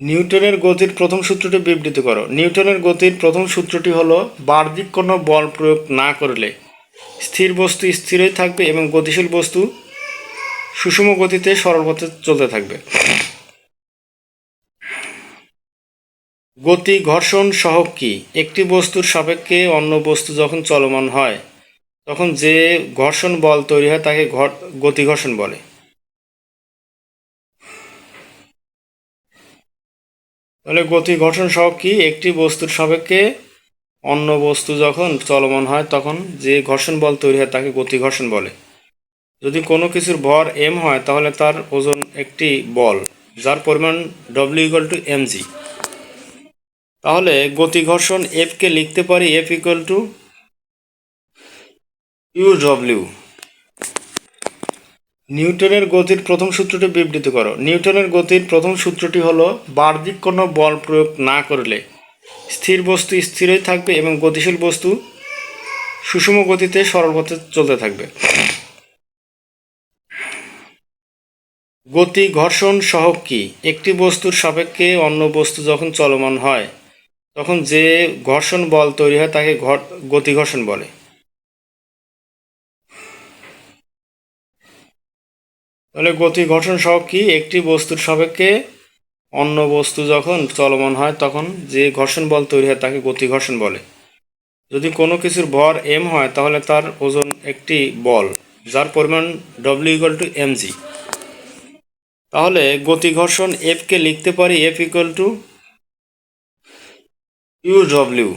নিউটনের গতির প্রথম সূত্রটি বিবৃত করো। নিউটনের গতির প্রথম সূত্রটি হলো বার্ধিক কোনো বল প্রয়োগ না করলে। স্থির বস্তু স্থিরই থাকবে এবং গতিশীল বস্তু সুষম গতিতে সরল পথে চলতে থাকবে। গতি ঘর্ষণ সহ কি? একটি বস্তুর সাপেক্ষে অন্য বস্তু যখন চলমান হয়, তখন যে ঘর্ষণ বল তৈরি হয় তাকে গতি ঘর্ষণ বলে। তাহলে গতি ঘর্ষণ সহগ কি? একটি বস্তুর সাপেক্ষে অন্য বস্তু যখন চলমান হয়, তখন যে ঘর্ষণ বল তৈরি হয় তাকে গতি ঘর্ষণ বলে। যদি কোনো কিছুর ভর এম হয়, তাহলে তার ওজন একটি বল, যার পরিমাণ W equal to M G তাহলে গতি ঘর্ষণ এফকে লিখতে পারি F equal to U W নিউটনের গতির প্রথম সূত্রটি বিবৃত করো। নিউটনের গতির প্রথম সূত্রটি হলো, বাহ্যিক কোনো বল প্রয়োগ না করলে স্থির বস্তু স্থিরই থাকবে এবং গতিশীল বস্তু সুষম গতিতে সরল পথে চলতে থাকবে। গতি ঘর্ষণ সহগ কি? একটি বস্তুর সাপেক্ষে অন্য বস্তু যখন চলমান হয়, তখন যে ঘর্ষণ বল তৈরি হয় তাকে গতি ঘর্ষণ বলে। তাহলে গতি ঘর্ষণ সহগ কি? একটি বস্তুর সাপেক্ষে অন্য বস্তু যখন চলমান হয়, তখন যে ঘর্ষণ বল তৈরি হয় তাকে গতি ঘর্ষণ বলে। যদি কোনো কিছুর ভর এম হয়, তাহলে তার ওজন একটি বল, যার পরিমাণ W equal to M G তাহলে গতি ঘর্ষণ এফকে লিখতে পারি F equal to U W